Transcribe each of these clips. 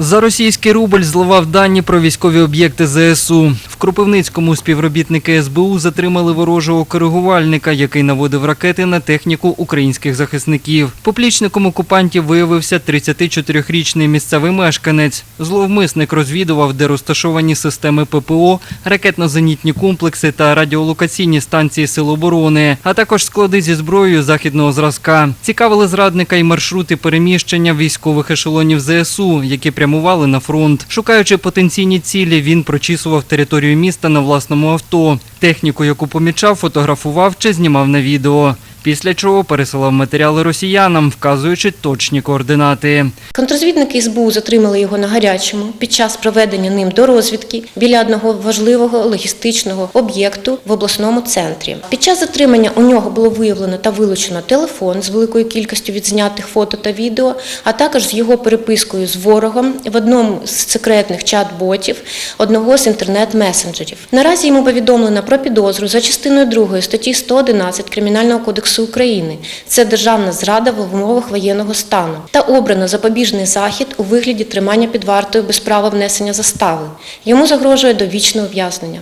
За російський рубль зливав дані про військові об'єкти ЗСУ. В Кропивницькому співробітники СБУ затримали ворожого коригувальника, який наводив ракети на техніку українських захисників. Поплічником окупантів виявився 34-річний місцевий мешканець. Зловмисник розвідував, де розташовані системи ППО, ракетно-зенітні комплекси та радіолокаційні станції Сил оборони, а також склади зі зброєю західного зразка. Цікавили зрадника й маршрути переміщення військових ешелонів ЗСУ, які прямували на фронт. Шукаючи потенційні цілі, він прочісував територію міста на власному авто. Техніку, яку помічав, фотографував чи знімав на відео. Після чого пересилав матеріали росіянам, вказуючи точні координати. Контррозвідники СБУ затримали його на гарячому під час проведення ним до розвідки біля одного важливого логістичного об'єкту в обласному центрі. Під час затримання у нього було виявлено та вилучено телефон з великою кількістю відзнятих фото та відео, а також з його перепискою з ворогом в одному з секретних чат-ботів одного з інтернет-месенджерів. Наразі йому повідомлено про підозру за частиною 2 статті 111 Кримінального кодексу України. Це державна зрада в умовах воєнного стану та обрано запобіжний захід у вигляді тримання під вартою без права внесення застави. Йому загрожує довічне ув'язнення.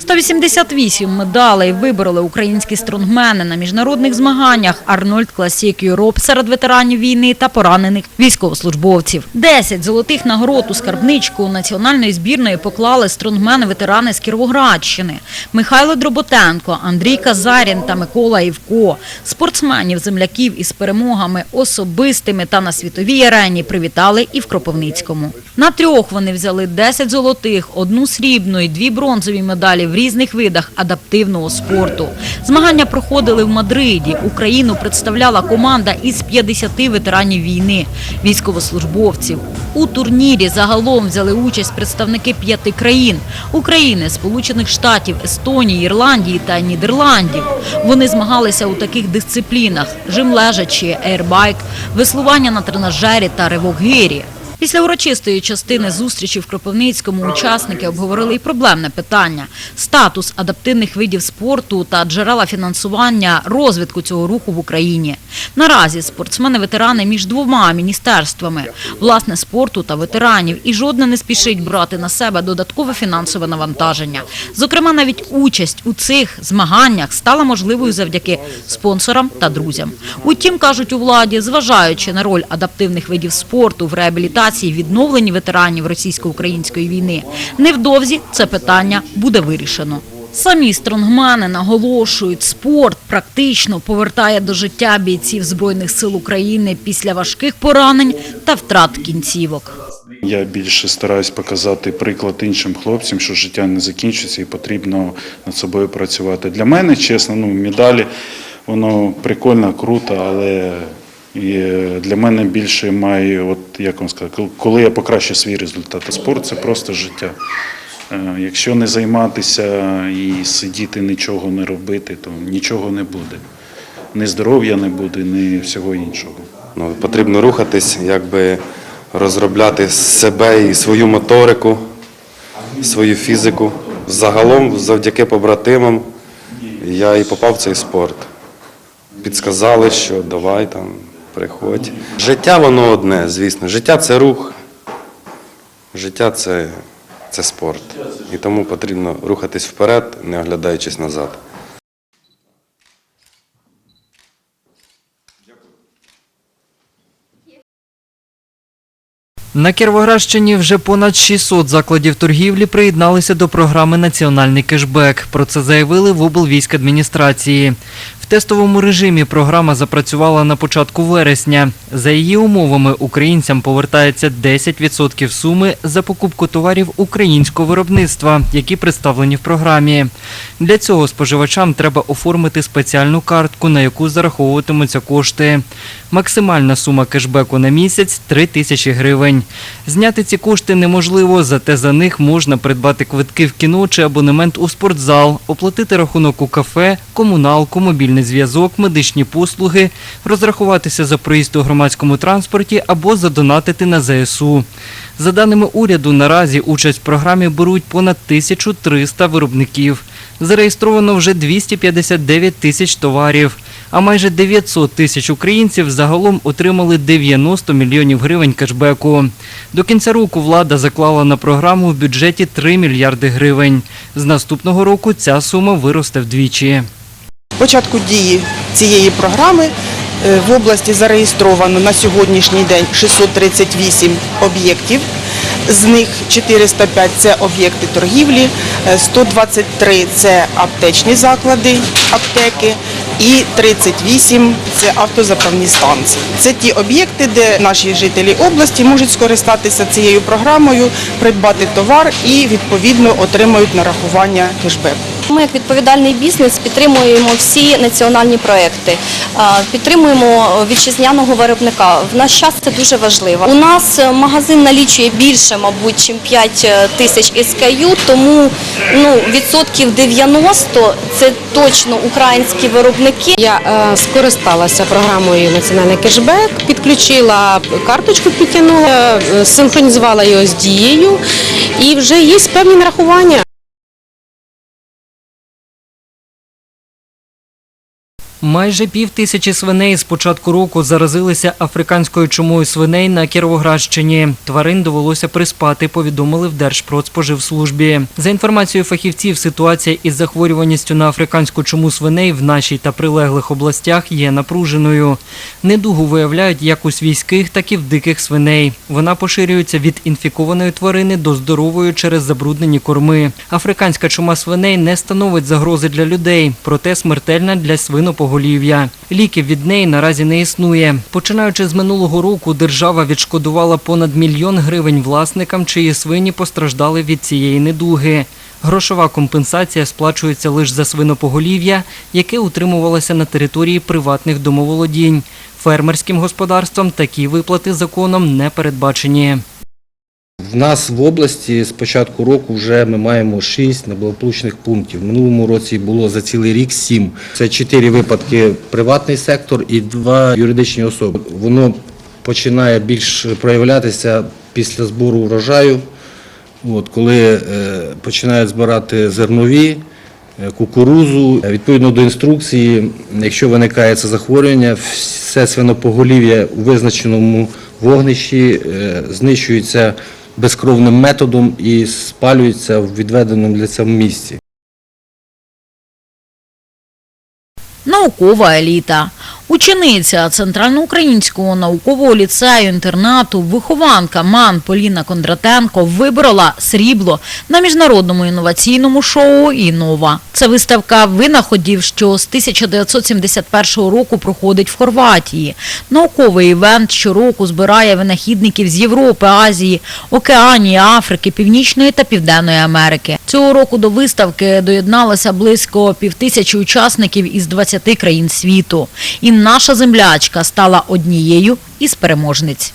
188 медалей вибороли українські стронгмени на міжнародних змаганнях Арнольд Класік Юроп серед ветеранів війни та поранених військовослужбовців. 10 золотих нагород у скарбничку національної збірної поклали стронгмени-ветерани з Кіровоградщини. Михайло Дроботенко, Андрій Казарін та Микола Івко. Спортсменів, земляків із перемогами особистими та на світовій арені привітали і в Кропивницькому. На трьох вони взяли 10 золотих, одну срібну і дві бронзові медалі в різних видах адаптивного спорту. Змагання проходили в Мадриді. Україну представляла команда із 50 ветеранів війни, військовослужбовців. У турнірі загалом взяли участь представники п'яти країн – України, Сполучених Штатів, Естонії, Ірландії та Нідерландів. Вони змагалися у таких дисциплінах – жим лежачі, ейрбайк, веслування на тренажері та ривок гирі. Після урочистої частини зустрічі в Кропивницькому учасники обговорили і проблемне питання – статус адаптивних видів спорту та джерела фінансування розвитку цього руху в Україні. Наразі спортсмени-ветерани між двома міністерствами – власне спорту та ветеранів, і жодне не спішить брати на себе додаткове фінансове навантаження. Зокрема, навіть участь у цих змаганнях стала можливою завдяки спонсорам та друзям. Утім, кажуть у владі, зважаючи на роль адаптивних видів спорту в реабілітації і відновленні ветеранів російсько-української війни, невдовзі це питання буде вирішено. Самі стронгмани наголошують, спорт практично повертає до життя бійців Збройних сил України після важких поранень та втрат кінцівок. Я більше стараюсь показати приклад іншим хлопцям, що життя не закінчується і потрібно над собою працювати. Для мене, чесно, ну, медалі, воно прикольно, круто, але і для мене більше має, от як вам сказати, коли я покращу свій результат. Спорт це просто життя. Е, Якщо не займатися і сидіти, нічого не робити, то нічого не буде. Ні здоров'я не буде, ні всього іншого. Ну, потрібно рухатись, якби розробляти себе і свою моторику, свою фізику. Загалом, завдяки побратимам, я і попав в цей спорт. Підсказали, що давай там, приходь. Життя воно одне, звісно. Життя це рух, життя це, це спорт. І тому потрібно рухатись вперед, не оглядаючись назад. На Кіровоградщині вже понад 600 закладів торгівлі приєдналися до програми Національний кешбек. Про це заявили в облвійськадміністрації. Тестовому режимі програма запрацювала на початку вересня. За її умовами українцям повертається 10% суми за покупку товарів українського виробництва, які представлені в програмі. Для цього споживачам треба оформити спеціальну картку, на яку зараховуватимуться кошти. Максимальна сума кешбеку на місяць 3 тисячі гривень. Зняти ці кошти неможливо, зате за них можна придбати квитки в кіно чи абонемент у спортзал, оплатити рахунок у кафе, комуналку, мобільний зв'язок, медичні послуги, розрахуватися за проїзд у громадському транспорті або задонатити на ЗСУ. За даними уряду, наразі участь в програмі беруть понад 1300 виробників. Зареєстровано вже 259 тисяч товарів. А майже 900 тисяч українців загалом отримали 90 мільйонів гривень кешбеку. До кінця року влада заклала на програму в бюджеті 3 мільярди гривень. З наступного року ця сума виросте вдвічі. початку дії цієї програми е, в області зареєстровано на сьогоднішній день 638 об'єктів. З них 405 – це об'єкти торгівлі, е, 123 – це аптечні заклади, аптеки і 38 – це автозаправні станції. Це ті об'єкти, де наші жителі області можуть скористатися цією програмою, придбати товар і відповідно отримають нарахування кешбеку. Ми, як відповідальний бізнес, підтримуємо всі національні проекти, підтримуємо вітчизняного виробника. В наш час це дуже важливо. У нас е, магазин налічує більше, мабуть, ніж 5 тисяч SKU, тому ну, відсотків 90 – це точно українські виробники. Я е, скористалася програмою Національний кешбек, підключила карточку, підтягнула, е, синхронізувала його з дією і вже є певні нарахування. Майже пів тисячі свиней з початку року заразилися африканською чумою свиней на Кіровоградщині. Тварин довелося приспати, повідомили в Держпродспоживслужбі. За інформацією фахівців, ситуація із захворюваністю на африканську чуму свиней в нашій та прилеглих областях є напруженою. Недугу виявляють як у свійських, так і в диких свиней. Вона поширюється від інфікованої тварини до здорової через забруднені корми. Африканська чума свиней не становить загрози для людей, проте смертельна для свинопоголів'я. Ліків від неї наразі не існує. Починаючи з минулого року, держава відшкодувала понад мільйон гривень власникам, чиї свині постраждали від цієї недуги. Грошова компенсація сплачується лише за свинопоголів'я, яке утримувалося на території приватних домоволодінь. Фермерським господарствам такі виплати законом не передбачені. В нас в області з початку року вже ми маємо 6 неблагополучних пунктів. В минулому році було за цілий рік 7. Це 4 випадки приватний сектор і 2 юридичні особи. Воно починає більш проявлятися після збору врожаю, от, коли е, починають збирати зернові, е, кукурузу. Відповідно до інструкції, якщо виникає це захворювання, все свинопоголів'я у визначеному вогнищі е, знищується безкровним методом і спалюється в відведеному для цього місці. Наукова еліта. Учениця Центральноукраїнського наукового ліцею-інтернату, вихованка МАН Поліна Кондратенко виборола срібло на міжнародному інноваційному шоу «Інова». Це виставка винаходів, що з 1971 року проходить в Хорватії. Науковий івент щороку збирає винахідників з Європи, Азії, Океанії, Африки, Північної та Південної Америки. Цього року до виставки доєдналося близько півтисячі учасників із 20 країн світу. І наша землячка стала однією із переможниць.